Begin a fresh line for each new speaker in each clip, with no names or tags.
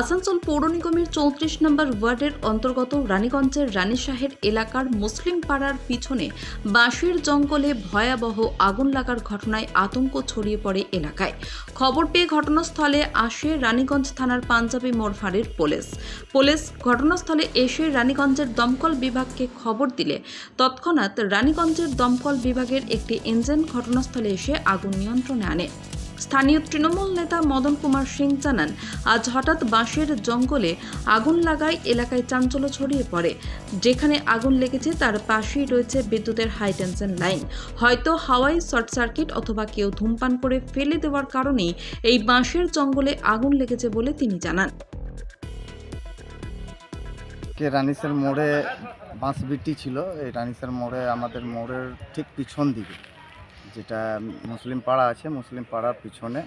আসানসোল পৌর নিগমের চৌত্রিশ নম্বর ওয়ার্ডের অন্তর্গত রানীগঞ্জের রানীশাহের এলাকার মুসলিম পাড়ার পিছনে বাঁশের জঙ্গলে ভয়াবহ আগুন লাগার ঘটনায় আতঙ্ক ছড়িয়ে পড়ে এলাকায়। খবর পেয়ে ঘটনাস্থলে আসে রানীগঞ্জ থানার পাঞ্জাবি মোড় ফাঁড়ির পুলিশ। পুলিশ ঘটনাস্থলে এসে রানীগঞ্জের দমকল বিভাগকে খবর দিলে। তৎক্ষণাৎ রানীগঞ্জের দমকল বিভাগের একটি ইঞ্জিন ঘটনাস্থলে এসে আগুন নিয়ন্ত্রণে আনে। স্থানীয় তৃণমূল নেতা মদন কুমার সিং জানান, আজ হঠাৎ বাঁশের জঙ্গলে আগুন লাগায় এলাকায় চাঞ্চল্য ছড়িয়ে পড়ে। যেখানে আগুন লেগেছে, তার পাশেই রয়েছে বিদ্যুতের হাই টেনশন লাইন হয়তো হাওয়াই শর্ট সার্কিট অথবা কেউ ধূমপান করে ফেলে দেওয়ার কারণেই এই বাঁশের জঙ্গলে আগুন লেগেছে বলে তিনি জানান।
কে রানিসের মোড়ে বাঁশবিটি ছিল, এই রানিসের মোড়ে আমাদের মোড়ের ঠিক পিছন দিকে। যেটা মুসলিম পাড়া আছে, মুসলিম পাড়ার পিছনে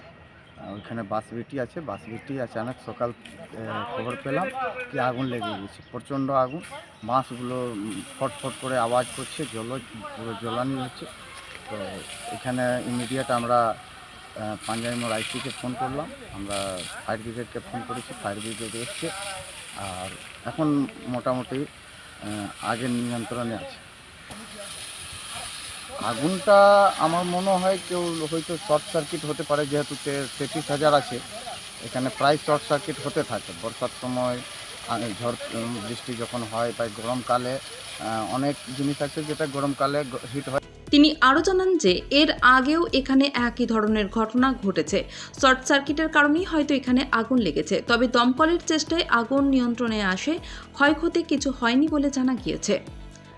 ওইখানে বাঁশবিটি আছে। বাঁশবিটি আচানক সকাল খবর পেলাম কি আগুন লেগে গেছে, প্রচণ্ড আগুন। বাঁশগুলো ফটফট করে আওয়াজ করছে, জল জ্বলানি হচ্ছে। তো এখানে ইমিডিয়েট আমরা পাঞ্জাবি মোড় আইসিকে ফোন করলাম। আমরা ফায়ার ব্রিগেডকে ফোন করেছি ফায়ার ব্রিগেড এসছে। আর এখন মোটামুটি আগের নিয়ন্ত্রণে আছে। আগুনটা আমার মনে হয় কেউ হয়তো শর্ট সার্কিট হতে পারে, যেহেতু তেত্রিশ হাজার আছে। এখানে প্রায় শর্ট সার্কিট হতে থাকে। বর্ষার সময় ঝড় বৃষ্টি যখন হয় বা গরমকালে অনেক জিনিস আছে যেটা গরমকালে হিট হয়।
তিনি আরও জানান যে, এর আগেও এখানে একই ধরনের ঘটনা ঘটেছে। শর্ট সার্কিটের কারণেই হয়তো এখানে আগুন লেগেছে। তবে দমকলের চেষ্টায় আগুন নিয়ন্ত্রণে আসে। ক্ষয়ক্ষতি কিছু হয়নি বলে জানা গিয়েছে।